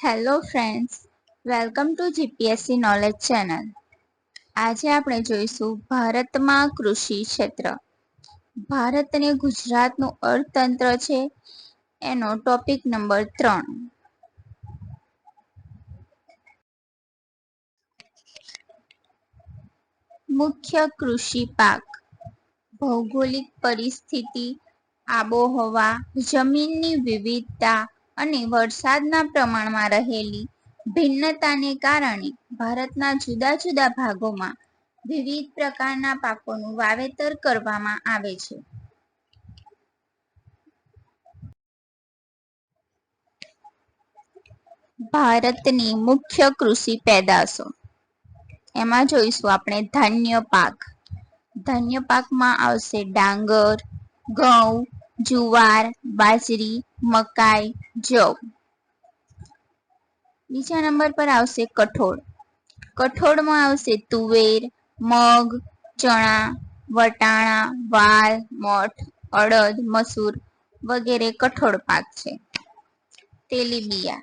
Hello friends welcome to GPSC knowledge channel આજે આપણે જોઈશું ભારતમાં કૃષિ ક્ષેત્ર. ભારત અને ગુજરાતનું અર્થતંત્ર છે એનો ટોપિક નંબર ત્રણ. મુખ્ય કૃષિ પાક. ભૌગોલિક પરિસ્થિતિ, આબોહવા, જમીનની વિવિધતા અને વરસાદના પ્રમાણમાં રહેલી ભિન્નતાને કારણે ભારતના જુદા જુદા ભાગોમાં વિવિધ પ્રકારના પાકોનું વાવેતર કરવામાં આવે છે. ભારતની મુખ્ય કૃષિ પેદાશો. એમાં જોઈશું આપણે ધાન્ય પાક. ધાન્ય પાકમાં આવશે ડાંગર, ઘઉં, જુવાર, બાજરી મકાઈ, જવ. બીજા નંબર પર આવશે કઠોળ. કઠોળમાં આવશે તુવેર, મગ, ચણા, વટાણા, વાલ, મઠ, અડદ, મસૂર વગેરે કઠોળ પાક છે. તેલીબિયા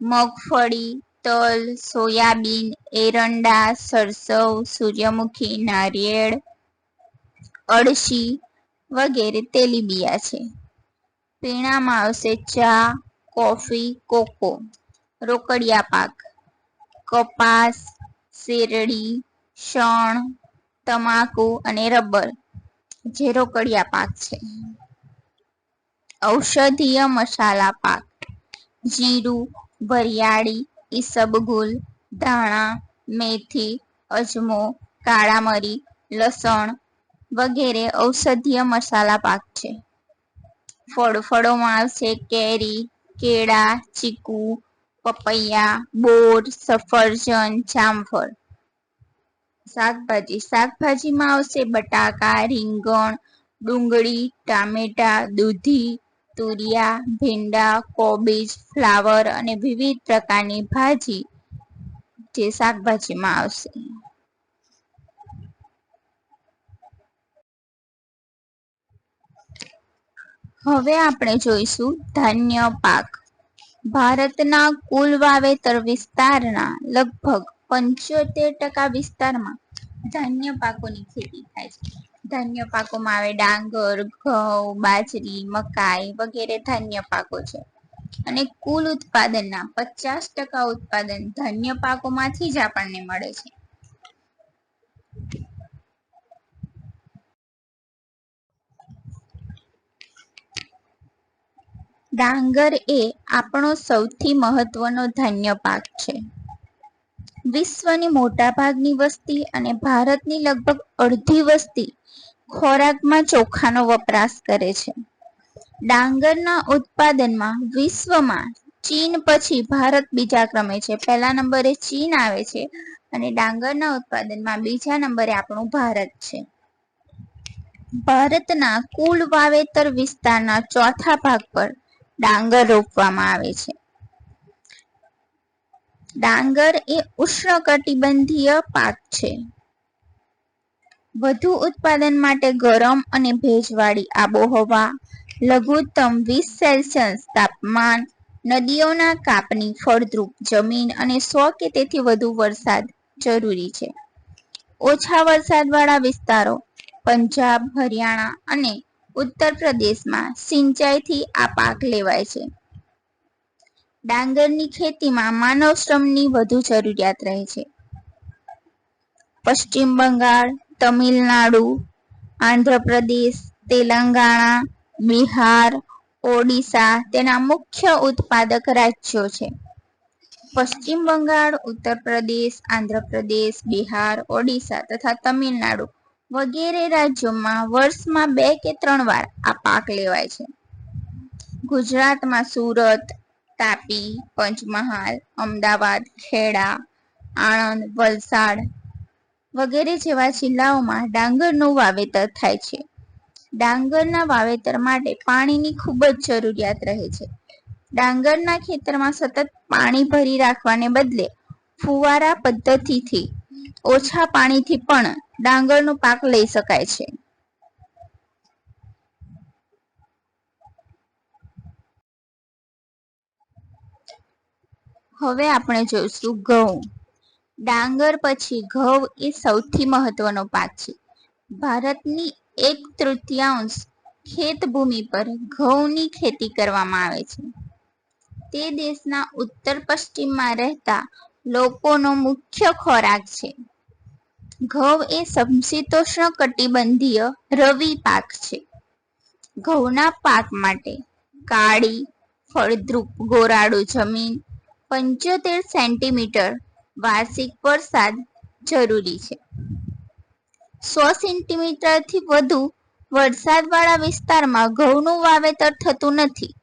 મગફળી, તલ, સોયાબીન, એરંડા, સરસવ, સૂર્યમુખી, નારિયેળ, અળસી વગેરે તેલીબિયા છે. પીણામાં આવશે ચા, કોફી, કોકો, રોકડિયા પાક, કપાસ, શેરડી, શણ, તમાકુ અને રબર, જે રોકડિયા પાક છે. ઔષધીય મસાલા પાક. જીરું, વરિયાળી, ઈસબગુલ, ધાણા, મેથી, અજમો, કાળા મરી, લસણ વગેરે ઔષધીય મસાલા પાક છે. ફળ, ફળોમાં આવશે કેરી, કેળા, ચીકુ, પપૈયા, બોર, સફરજન, જામફળ. શાકભાજી. શાકભાજીમાં આવશે બટાકા, રીંગણ, ડુંગળી, ટામેટા, દૂધી, તુરિયા, ભીંડા, કોબીજ, ફ્લાવર અને વિવિધ પ્રકારની ભાજી જે શાકભાજીમાં આવશે. હવે આપણે જોઈશું ધાન્ય પાક. ભારતના કુલ વાવેતર વિસ્તારના લગભગ પંચોતેર ટકા વિસ્તારમાં ધાન્ય પાકોની ખેતી થાય છે. ધાન્ય પાકોમાં આવે ડાંગર, ઘઉં, બાજરી, મકાઈ વગેરે ધાન્ય પાકો છે. અને કુલ ઉત્પાદનના પચાસ ટકા ઉત્પાદન ધાન્ય પાકોમાંથી જ આપણને મળે છે. ડાંગર એ આપણો સૌથી મહત્વનો ધાન્ય પાક છે. વિશ્વની મોટાભાગની વસ્તી અને ભારતની લગભગ અડધી વસ્તી ખોરાકમાં ચોખાનો વપરાશ કરે છે. ડાંગરના ઉત્પાદનમાં વિશ્વમાં ચીન પછી ભારત બીજા ક્રમે છે. પહેલા નંબરે ચીન આવે છે અને ડાંગરના ઉત્પાદનમાં બીજા નંબરે આપણું ભારત છે. ભારતના કુલ વાવેતર વિસ્તારના ચોથા ભાગ પર ડાંગર રોપવામાં આવે છે. ડાંગર એ ઉષ્ણકટિબંધીય પાક છે. વધુ ઉત્પાદન માટે ગરમ અને ભેજવાળી આબોહવા, લઘુત્તમ વીસ સેલ્સિયસ તાપમાન, નદીઓના કાપની ફળદ્રુપ જમીન અને સો કે તેથી વધુ વરસાદ જરૂરી છે. ઓછા વરસાદવાળા વિસ્તારો, પંજાબ, હરિયાણા અને ઉત્તર પ્રદેશમાં સિંચાઈથી આ પાક લેવાય છે. ડાંગરની ખેતીમાં માનવ શ્રમની વધુ જરૂરિયાત રહે છે. પશ્ચિમ બંગાળ, તમિલનાડુ, આંધ્રપ્રદેશ, તેલંગાણા, બિહાર, ઓડિશા તેના મુખ્ય ઉત્પાદક રાજ્યો છે. પશ્ચિમ બંગાળ, ઉત્તર પ્રદેશ, આંધ્રપ્રદેશ, બિહાર, ઓડિશા તથા તમિલનાડુ વગેરે રાજ્યોમાં વર્ષમાં બે કે ત્રણ વાર આ પાક લેવાય છે. ગુજરાતમાં સુરત, તાપી, પંચમહાલ, અમદાવાદ, ખેડા, આણંદ, વલસાડ વગેરે જેવા જિલ્લાઓમાં ડાંગરનું વાવેતર થાય છે. ડાંગરના વાવેતર માટે પાણીની ખૂબ જ જરૂરિયાત રહે છે. ડાંગરના ખેતરમાં સતત પાણી ભરી રાખવાને બદલે ફુવારા પદ્ધતિથી ઓછા પાણીથી પણ ડાંગરનો પાક લઈ શકાય છે. હવે આપણે જોઈશું ઘઉં. ડાંગર પછી ઘઉં એ સૌથી મહત્વનો પાક છે. ભારતની એક તૃતીયાંશ ખેત ભૂમિ પર ઘઉંની ખેતી કરવામાં આવે છે. તે દેશના ઉત્તર પશ્ચિમમાં રહેતા લોકોનો મુખ્ય ખોરાક છે. ઘઉં એ સમશીતોષ્ણ કટિબંધીય રવિ પાક છે. ઘઉંના પાક માટે કાળી, ફળદ્રુપ ગોરાડુ જમીન પંચોતેર સેન્ટીમીટર વાર્ષિક વરસાદ જરૂરી છે. સો સેન્ટીમીટરથી વધુ વરસાદવાળા વિસ્તારમાં ઘઉંનું વાવેતર થતું નથી.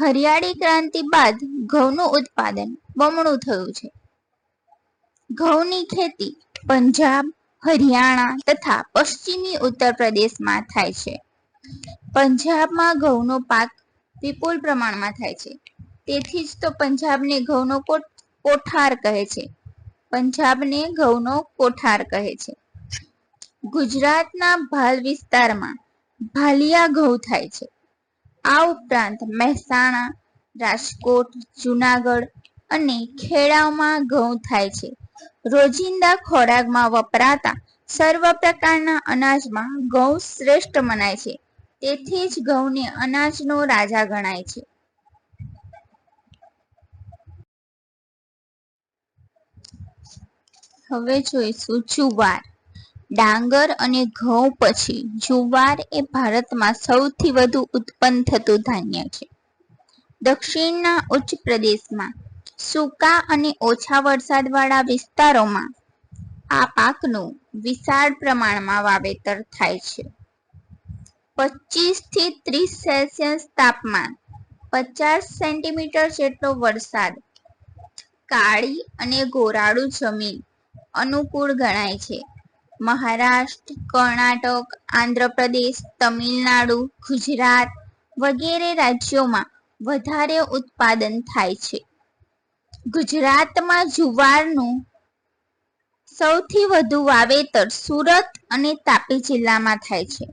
હરિયાળી ક્રાંતિ બાદ ઘઉંનું ઉત્પાદન બમણું થયું છે. ઘઉંની ખેતી પંજાબ, હરિયાણા તથા પશ્ચિમી ઉત્તર પ્રદેશમાં થાય છે. પંજાબમાં ઘઉંનો પાક વિપુલ પ્રમાણમાં થાય છે. તેથી જ તો પંજાબને ઘઉંનો કોઠાર કહે છે. પંજાબને ઘઉંનો કોઠાર કહે છે. ગુજરાતના ભાલ વિસ્તારમાં ભાલિયા ઘઉં થાય છે. આ ઉપરાંત મહેસાણા, રાજકોટ, જુનાગઢ અને ખેડામાં ઘઉં થાય છે. રોજિંદા ખોરાકમાં વપરાતા સર્વ પ્રકારના અનાજમાં ઘઉં શ્રેષ્ઠ મનાય છે. તેથી જ ઘઉંને અનાજનો રાજા ગણાય છે. હવે જોઈશું જુવાર. ડાંગર અને ઘઉં પછી જુવાર એ ભારતમાં સૌથી વધુ ઉત્પન્ન થતું ધાન્ય છે. દક્ષિણના ઉચ્ચ પ્રદેશમાં સૂકા અને ઓછા વરસાદવાળા વિસ્તારોમાં આ પાકનું વિશાળ પ્રમાણમાં વાવેતર થાય છે. પચીસથી ત્રીસ સેલ્સિયસ તાપમાન પચાસ સેન્ટીમીટર જેટલો વરસાદ કાળી અને ગોરાળુ જમીન અનુકૂળ ગણાય છે. મહારાષ્ટ્ર, કર્ણાટક, આંધ્રપ્રદેશ, તમિલનાડુ, ગુજરાત વગેરે રાજ્યોમાં વધારે ઉત્પાદન થાય છે. ગુજરાતમાં જુવારનું સૌથી વધુ વાવેતર સુરત અને તાપી જિલ્લામાં થાય છે.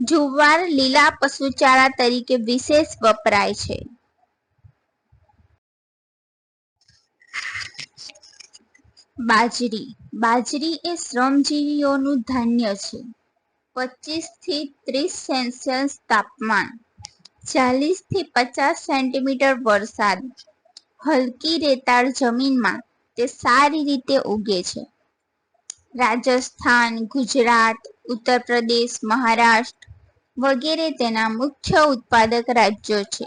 જુવાર લીલા પશુચારા તરીકે વિશેષ વપરાય છે. બાજરી. બાજરી એ શ્રમજીવીઓનું ધાન્ય છે. પચીસથી ત્રીસ સેલ્સિયસ તાપમાન, ચાલીસથી પચાસ સેન્ટીમીટર વરસાદ હલકી રેતાળ જમીનમાં, તે સારી રીતે ઉગે છે. રાજસ્થાન, ગુજરાત ઉત્તર પ્રદેશ મહારાષ્ટ્ર વગેરે તેના મુખ્ય ઉત્પાદક રાજ્યો છે.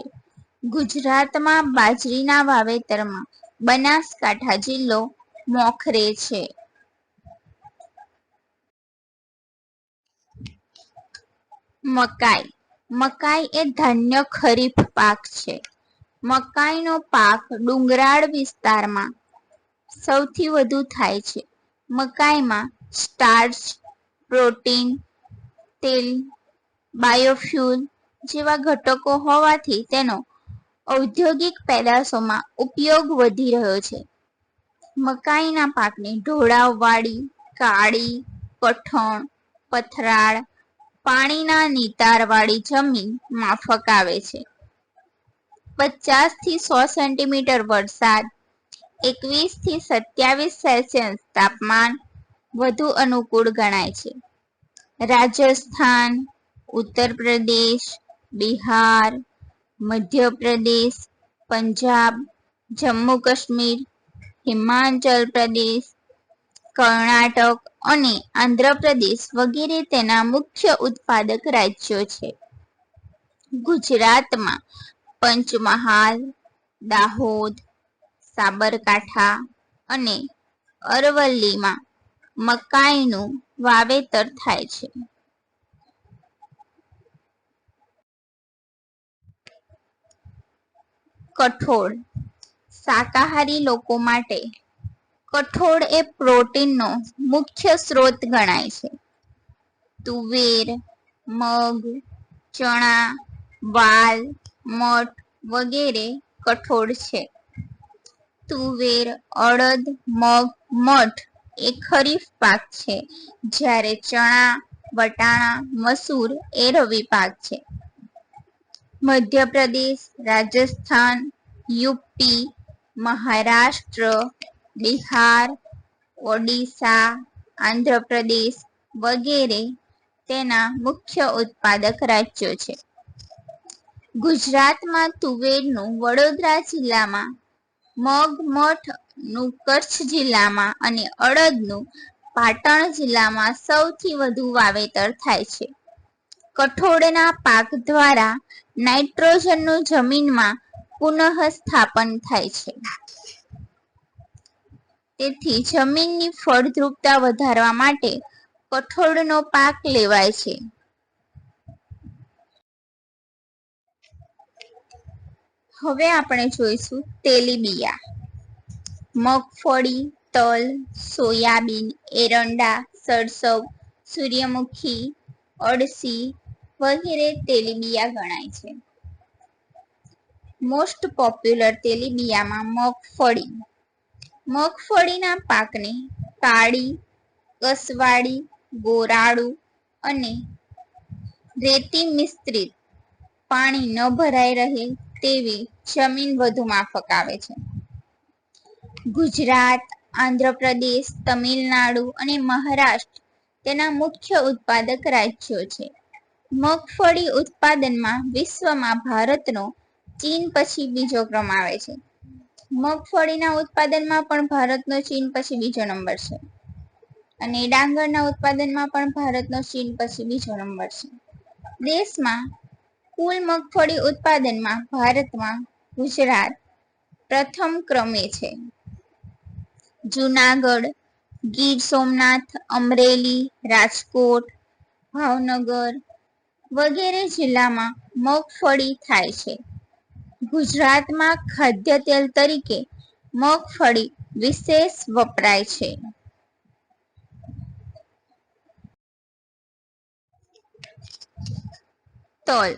ગુજરાતમાં બાજરીના વાવેતરમાં બનાસકાંઠા જિલ્લો મોખરે છે. મકાઈ. મકાઈ એ ધાન્ય ખરીફ પાક છે. મકાઈનો પાક ડુંગરાળ વિસ્તારમાં સૌથી વધુ થાય છે. મકાઈમાં સ્ટાર્ચ પ્રોટીન તેલ બાયોફ્યુલ જેવા ઘટકો હોવાથી તેનો ઔદ્યોગિક પેદાશોમાં ઉપયોગ વધી રહ્યો છે. મકાઈના પાકને ઢોળાવવાળી કાળી, કઠણ, પથરાળ, પાણીના નિતારવાળી જમીન માફક આવે છે. પચાસથી સો સેન્ટીમીટર વરસાદ એકવીસથી સત્યાવીસ સેલ્સિયસ તાપમાન વધુ અનુકૂળ ગણાય છે. રાજસ્થાન ઉત્તર પ્રદેશ બિહાર, મધ્યપ્રદેશ, પંજાબ જમ્મુ કાશ્મીર હિમાચલ પ્રદેશ, કર્ણાટક અને આંધ્રપ્રદેશ વગેરે તેના મુખ્ય ઉત્પાદક રાજ્યો છે. ગુજરાતમાં પંચમહાલ, દાહોદ, સાબરકાંઠા અને અરવલ્લીમાં મકાઈનું વાવેતર થાય છે. કઠોળ. શાકાહારી લોકો માટે કઠોળ એ પ્રોટીનનો મુખ્ય સ્ત્રોત ગણાય છે. તુવેર, મગ, ચણા, વાલ મઠ વગેરે કઠોળ છે. તુવેર, અડદ, મગ, મઠ એ ખરીફ પાક છે. જ્યારે ચણા, વટાણા, મસૂર એ રવિ પાક છે. મધ્યપ્રદેશ, રાજસ્થાન, યુપી, મહારાષ્ટ્ર, બિહાર, ઓડિશા, આંધ્રપ્રદેશ વગેરે તેના મુખ્ય ઉત્પાદક રાજ્યો છે. ગુજરાતમાં તુવેરનું વડોદરા જિલ્લામાં મગ મઠનું કચ્છ જિલ્લામાં અને અડદનું પાટણ જિલ્લામાં સૌથી વધુ વાવેતર થાય છે. કઠોળના પાક દ્વારા નાઇટ્રોજનનું જમીનમાં પુનઃસ્થાપન થાય છે. તેથી જમીનની ફળદ્રુપતા વધારવા માટે કઠોળનો પાક લેવાય છે. હવે આપણે જોઈશું તેલીબિયા. મગફળી, તલ, સોયાબીન, એરંડા, સરસવ, સૂર્યમુખી, અળસી વગેરે તેલીબિયા ગણાય છે. મોસ્ટ પોપ્યુલર તેલીબિયામાં મગફળી. મગફળીના પાકને કાળી, કસવાળી, ગોરાળું અને રેતી મિશ્રિત પાણી ન ભરાઈ રહે તેવી જમીન વધુ માફક આવે છે. ગુજરાત, આંધ્રપ્રદેશ, તમિલનાડુ અને મહારાષ્ટ્ર તેના મુખ્ય ઉત્પાદક રાજ્યો છે. મગફળી ઉત્પાદનમાં વિશ્વમાં ભારતનો ચીન પછી બીજો ક્રમ આવે છે. મગફળીના ઉત્પાદનમાં પણ ભારતનો ચીન પછી બીજો નંબર છે. અને ડાંગરના ઉત્પાદનમાં પણ ભારતનો ચીન પછી બીજો નંબર છે. દેશમાં કુલ મગફળી ઉત્પાદનમાં ભારતમાં ગુજરાત પ્રથમ ક્રમે છે. જુનાગઢ, ગીર સોમનાથ, અમરેલી, રાજકોટ, ભાવનગર વગેરે જિલ્લામાં મગફળી થાય છે. ગુજરાતમાં ખાદ્ય તેલ તરીકે મગફળી વિશેષ વપરાય છે. તલ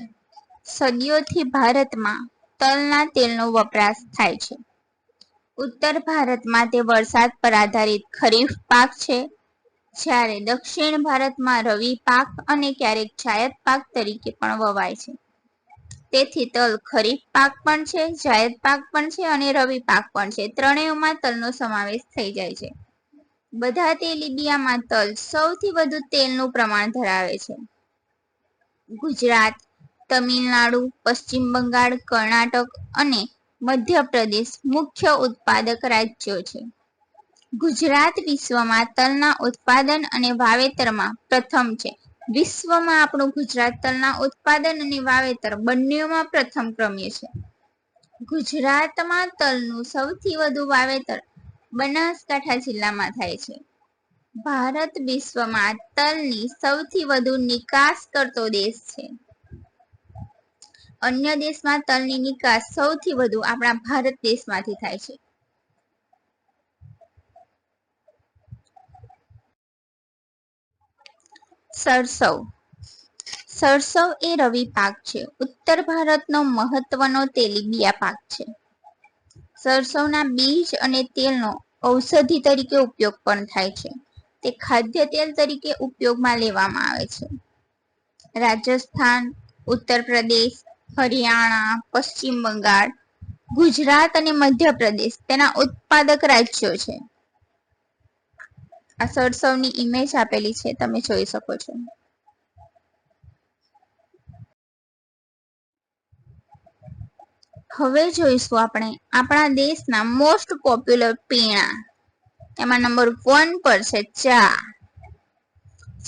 સદીઓથી ભારતમાં તલના તેલનો વપરાશ થાય છે. ઉત્તર ભારતમાં તે વરસાદ પર આધારિત ખરીફ પાક છે, જ્યારે દક્ષિણ ભારતમાં રવિ પાક અને ક્યારેક જાયદ પાક તરીકે પણ વવાય છે. તેથી તલ ખરીફ પાક પણ છે, જાયદ પાક પણ છે અને રવિ પાક પણ છે. ત્રણેયમાં તલનો સમાવેશ થઈ જાય છે. બધા તેલીબિયામાં તલ સૌથી વધુ તેલનું પ્રમાણ ધરાવે છે. ગુજરાત તમિલનાડુ, પશ્ચિમ બંગાળ, કર્ણાટક અને મધ્યપ્રદેશ મુખ્ય ઉત્પાદક રાજ્યો છે. ગુજરાત વિશ્વમાં તલના ઉત્પાદન અને વાવેતરમાં પ્રથમ છે. વિશ્વમાં આપણું ગુજરાત તલના ઉત્પાદન અને વાવેતર બંનેમાં પ્રથમ ક્રમે છે. ગુજરાતમાં તલનું સૌથી વધુ વાવેતર બનાસકાંઠા જિલ્લામાં થાય છે. ભારત વિશ્વમાં તલની સૌથી વધુ નિકાસ કરતો દેશ છે. અન્ય દેશમાં તલની નિકાસ સૌથી વધુ આપણા ભારત દેશમાંથી થાય છે. સરસવ. સરસવ એ રવિ પાક છે. ઉત્તર ભારતનો મહત્વનો તેલીબિયા પાક છે. સરસવના બીજ અને તેલનો ઔષધિ તરીકે ઉપયોગ પણ થાય છે. તે ખાદ્ય તેલ તરીકે ઉપયોગમાં લેવામાં આવે છે. રાજસ્થાન ઉત્તર પ્રદેશ હરિયાણા, પશ્ચિમ બંગાળ, ગુજરાત અને મધ્યપ્રદેશ તેના ઉત્પાદક રાજ્યો છે. આ સરસવની ઇમેજ આપેલી છે, તમે જોઈ શકો છો. હવે જોઈશું આપણે આપણા દેશના મોસ્ટ પોપ્યુલર પીણા. એમાં નંબર વન પર છે ચા.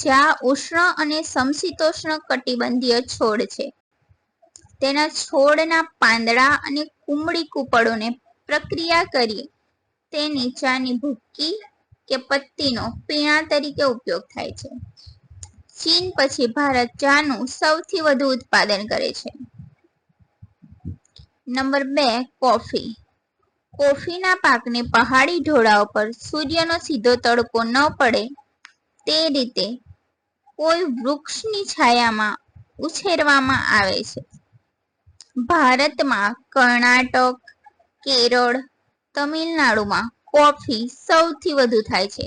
ચા ઉષ્ણ અને સમશીતોષ્ણ કટિબંધીય છોડ છે. તેના છોડના પાંદડા અને કુમળી કૂપળોને પ્રક્રિયા કરી તેની ચાની ભૂક્કી કે પત્તીનો પીણા તરીકે ઉપયોગ થાય છે. ચીન પછી ભારત ચાનું સૌથી વધુ ઉત્પાદન કરે છે. નંબર બે, કોફી. કોફીના પાકને પહાડી ઢોળાવ પર સૂર્યનો સીધો તડકો ન પડે તે રીતે કોઈ વૃક્ષની છાયામાં ઉછેરવામાં આવે છે. ભારતમાં કર્ણાટક, કેરળ, તમિલનાડુમાં કોફી સૌથી વધુ થાય છે.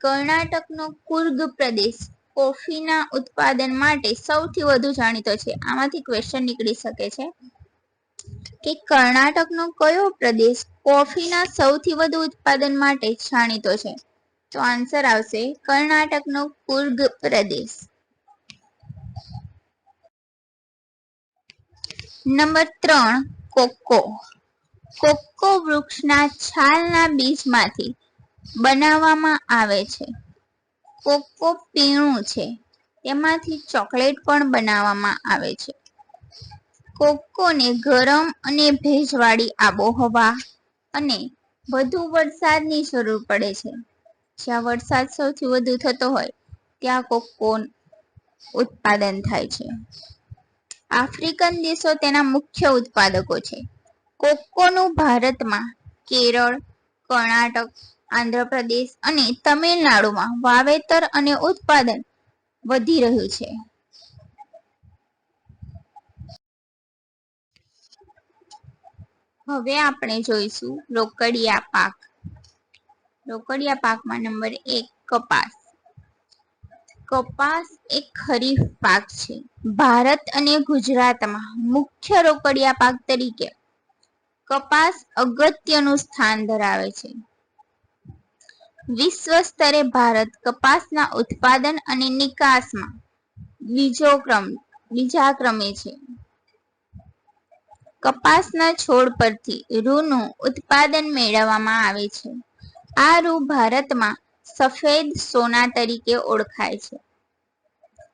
કર્ણાટકનો કુર્ગ પ્રદેશ કોફીના ઉત્પાદન માટે સૌથી વધુ જાણીતો છે. આમાંથી ક્વેશ્ચન નીકળી શકે છે કે કર્ણાટકનો કયો પ્રદેશ કોફીના સૌથી વધુ ઉત્પાદન માટે જાણીતો છે? તો આન્સર આવશે કર્ણાટકનો કુર્ગ પ્રદેશ. નંબર ત્રણ કોકો કોકો વૃક્ષના છાલના બીજમાંથી બનાવવામાં આવે છે. કોકો પીણું છે. તેમાંથી ચોકલેટ પણ બનાવવામાં આવે છે. કોકોને ગરમ અને ભેજવાળી આબોહવા અને વધુ વરસાદની જરૂર પડે છે. જ્યાં વરસાદ સૌથી વધુ થતો હોય, ત્યાં કોકો ઉત્પાદન થાય છે. આફ્રિકન દેશો તેના મુખ્ય ઉત્પાદકો છે. કોકોનું ભારતમાં કેરળ, કર્ણાટક, આંધ્રપ્રદેશ અને તમિલનાડુમાં વાવેતર અને ઉત્પાદન વધી રહ્યું છે. હવે આપણે જોઈશું રોકડિયા પાક. રોકડિયા પાકમાં નંબર એક કપાસ. કપાસ એક ખરીફ પાક છે. ભારત અને ગુજરાતમાં મુખ્ય રોકડિયા પાક તરીકે કપાસ અગત્યનું સ્થાન ધરાવે છે. વિશ્વ સ્તરે ભારત કપાસના ઉત્પાદન અને નિકાસમાં બીજો ક્રમ, બીજા ક્રમે છે. કપાસના છોડ પરથી રૂનું ઉત્પાદન મેળવવામાં આવે છે. આ રૂ ભારતમાં સફેદ સોના તરીકે ઓળખાય છે.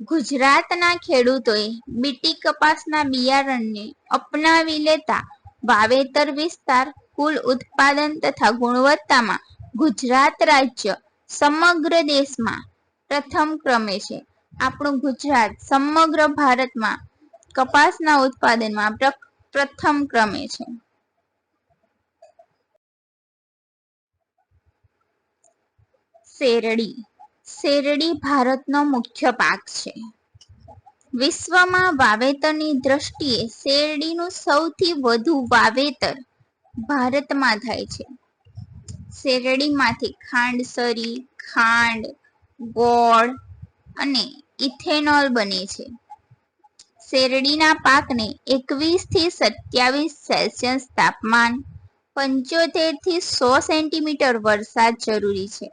ગુજરાતના ખેડૂતોએ બીટી કપાસના બિયારણને અપનાવી લેતા વાવેતર વિસ્તાર, કુલ ઉત્પાદન તથા ગુણવત્તામાં ગુજરાત રાજ્ય સમગ્ર દેશમાં પ્રથમ ક્રમે છે. આપણું ગુજરાત સમગ્ર ભારતમાં કપાસના ઉત્પાદનમાં પ્રથમ ક્રમે છે. શેરડી. શેરડી ભારતનો મુખ્ય પાક છે. વિશ્વમાં વાવેતરની દ્રષ્ટિએ શેરડીનું સૌથી વધુ વાવેતર ભારતમાં થાય છે. શેરડીમાંથી ખાંડસરી, ખાંડ, ગોળ અને ઇથેનોલ બને છે. શેરડીના પાકને એકવીસથી સત્યાવીસ સેલ્સિયસ તાપમાન પંચોતેરથી સો સેન્ટીમીટર વરસાદ જરૂરી છે.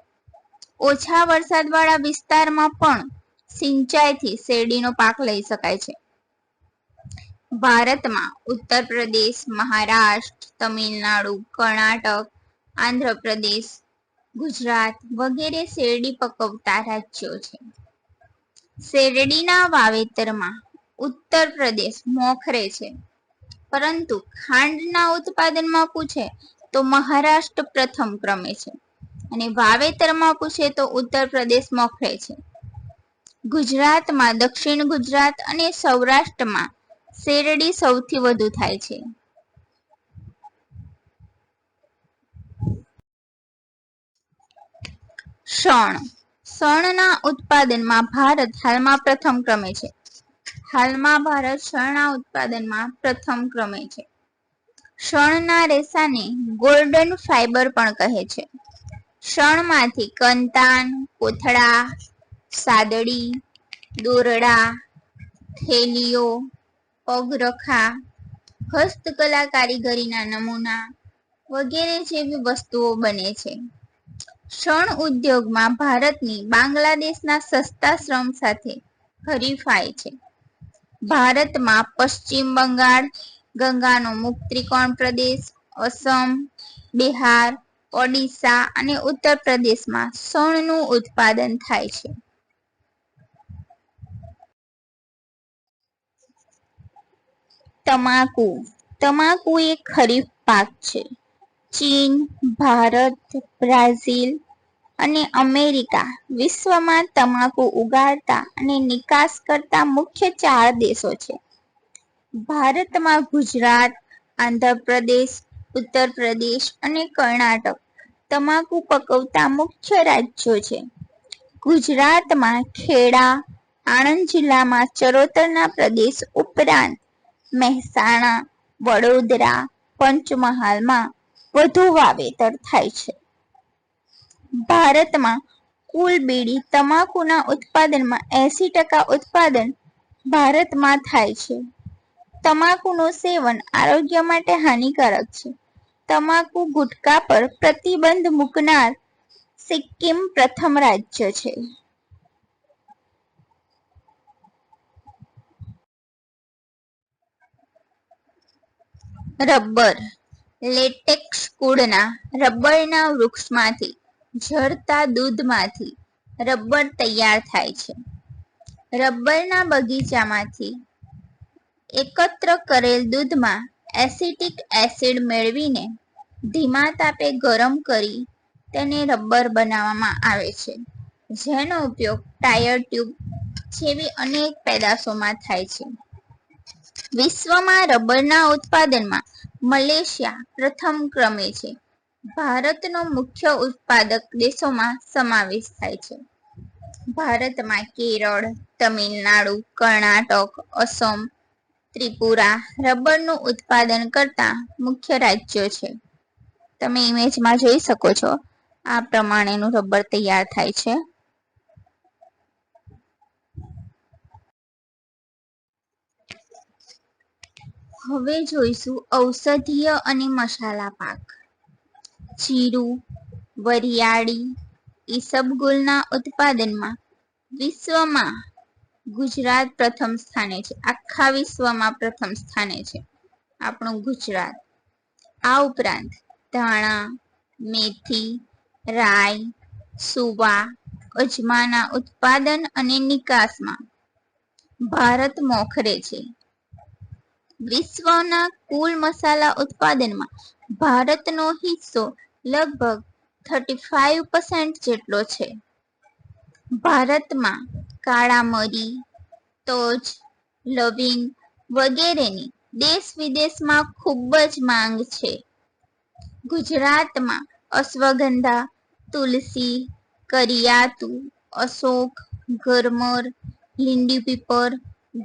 ઓછા વરસાદવાળા વિસ્તારમાં પણ સિંચાઈથી શેરડીનો પાક લઈ શકાય છે. ભારતમાં ઉત્તર પ્રદેશ મહારાષ્ટ્ર, તમિલનાડુ, કર્ણાટક, આંધ્રપ્રદેશ, ગુજરાત વગેરે શેરડી પકવતા રાજ્યો છે. શેરડીના વાવેતરમાં ઉત્તર પ્રદેશ મોખરે છે. પરંતુ ખાંડના ઉત્પાદનમાં પૂછે તો મહારાષ્ટ્ર પ્રથમ ક્રમે છે. અને વાવેતરમાં પૂછે તો ઉત્તર પ્રદેશ મોખરે છે. ગુજરાતમાં, દક્ષિણ ગુજરાત અને સૌરાષ્ટ્રમાં શેરડી સૌથી વધુ થાય છે. શણ. શણના ઉત્પાદનમાં ભારત હાલમાં પ્રથમ ક્રમે છે. હાલમાં ભારત શણના ઉત્પાદનમાં પ્રથમ ક્રમે છે. શણના રેસાને ગોલ્ડન ફાઈબર પણ કહે છે. શણમાંથી કંતાન, કોથળા, સાદડી, દોરડા, થેલીઓ, પગરખા, હસ્તકલા કારીગરીના નમૂના વગેરે જેવી વસ્તુઓ બને છે. શણ ઉદ્યોગમાં ભારતની બાંગ્લાદેશના સસ્તા શ્રમ સાથે હરીફાય છે. ભારતમાં પશ્ચિમ બંગાળ, ગંગાનો મુક્ત ત્રિકોણ પ્રદેશ, અસમ, બિહાર ઓડિશા અને ઉત્તર પ્રદેશમાં શણનું ઉત્પાદન થાય છે. તમાકુ. તમાકુ એ ખરીફ પાક છે. ચીન, ભારત, બ્રાઝિલ અને અમેરિકા વિશ્વમાં તમાકુ ઉગાડતા અને નિકાસ કરતા મુખ્ય ચાર દેશો છે. ભારતમાં ગુજરાત, આંધ્રપ્રદેશ ઉત્તર પ્રદેશ અને કર્ણાટક. તમાકુ પકવતા મુખ્ય રાજ્યો છે. ગુજરાતમાં ખેડા, આણંદ જિલ્લામાં ચરોતરના પ્રદેશ ઉપરાંત મહેસાણા, વડોદરા, પંચમહાલમાં વધુ વાવેતર થાય છે. ભારતમાં કુલ બીડી તમાકુના ઉત્પાદનમાં એસી ટકા ઉત્પાદન ભારતમાં થાય છે. તમાકુનું સેવન આરોગ્ય માટે હાનિકારક છે. તમાકુ ગુટકા પર પ્રતિબંધ મૂકનાર સિક્કિમ પ્રથમ રાજ્ય છે. રબર. લેટેક્સ કુળના રબરના વૃક્ષમાંથી ઝરતા દૂધમાંથી રબર તૈયાર થાય છે. રબરના બગીચામાંથી એકત્ર કરેલ દૂધમાં એસિટિક એસિડ મેળવીને ધીમા તાપે ગરમ કરી તેને રબર બનાવવામાં આવે છે. જેનો ઉપયોગ ટાયર ટ્યુબ જેવી અનેક પેદાશોમાં થાય છે. વિશ્વમાં રબરના ઉત્પાદનમાં મલેશિયા પ્રથમ ક્રમે છે. ભારતનો મુખ્ય ઉત્પાદક દેશોમાં સમાવેશ થાય છે. ભારતમાં કેરળ, તમિલનાડુ, કર્ણાટક, અસમ, ત્રિપુરા રબરનું ઉત્પાદન કરતા મુખ્ય રાજ્યો છે. તમે ઇમેજમાં જોઈ શકો છો. આ પ્રમાણેનું રબર તૈયાર થાય છે. હવે જોઈશું ઔષધીય અને મસાલા પાક. જીરું, વરિયાળી ઈસબગુલના ઉત્પાદનમાં વિશ્વમાં ગુજરાત પ્રથમ સ્થાને છે. આખા વિશ્વમાં પ્રથમ સ્થાને છે આપણું ગુજરાત. આ ઉપરાંત ધાણા, મેથી, રાઈ, સુવા, અજમાના ઉત્પાદન અને નિકાસમાં ભારત મોખરે છે. વિશ્વના કુલ મસાલા ઉત્પાદનમાં ભારતનો હિસ્સો લગભગ થર્ટી ફાઈવ પર્સન્ટ જેટલો છે. ભારતમાં કાળા મરી, તજ, લવિંગ વગેરેની દેશ વિદેશમાં ખૂબ જ માંગ છે. ગુજરાતમાં અશ્વગંધા, તુલસી, કરિયાતુ, અશોક ગરમર લીંડી પીપર,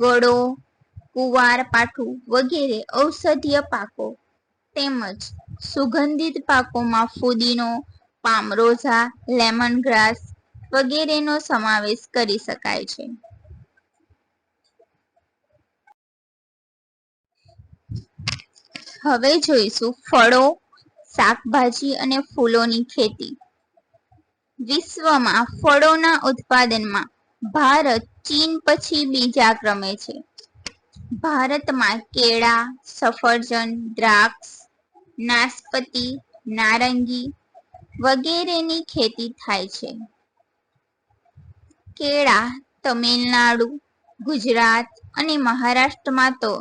ગળો, કુવાર પાઠું વગેરે ઔષધીય પાકો તેમજ સુગંધિત પાકોમાં ફુદીનો, પામરોઝા લેમન ગ્રાસ વગેરેનો સમાવેશ કરી શકાય છે. હવે જોઈશું ફળો શાકભાજી અને ફૂલોની ખેતી. વિશ્વમાં ફળોના ઉત્પાદનમાં ભારત ચીન પછી બીજા ક્રમે છે. ભારતમાં કેળા, સફરજન, દ્રાક્ષ, નાશપતી, નારંગી વગેરેની ખેતી થાય છે. કેળા તમિલનાડુ, ગુજરાત અને મહારાષ્ટ્રમાં તો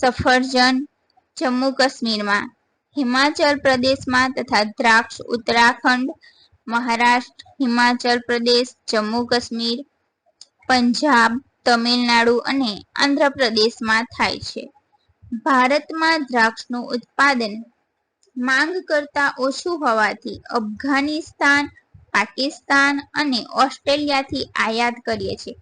સફરજન જમ્મુ કાશ્મીરમાં હિમાચલ પ્રદેશમાં તથા દ્રાક્ષ, ઉત્તરાખંડ, મહારાષ્ટ્ર, હિમાચલ પ્રદેશ, જમ્મુ કાશ્મીર, પંજાબ, તમિલનાડુ અને આંધ્રપ્રદેશમાં થાય છે. ભારતમાં દ્રાક્ષનું ઉત્પાદન માંગ કરતા ઓછું હોવાથી અફઘાનિસ્તાન, પાકિસ્તાન અને ઓસ્ટ્રેલિયાથી આયાત કરીએ છીએ.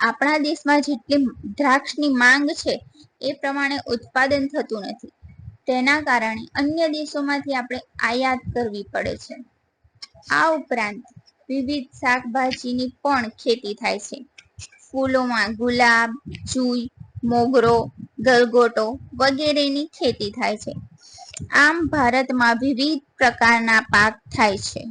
આપણા દેશમાં જેટલી દ્રાક્ષની માંગ છે, એ પ્રમાણે ઉત્પાદન થતું નથી. તેના કારણે અન્ય દેશોમાંથી આપણે આયાત કરવી પડે છે. આ ઉપરાંત વિવિધ શાકભાજીની પણ ખેતી થાય છે. ફૂલોમાં ગુલાબ, જુઈ, મોગરો, ગલગોટો વગેરેની ખેતી થાય છે. આમ ભારતમાં વિવિધ પ્રકારના પાક થાય છે.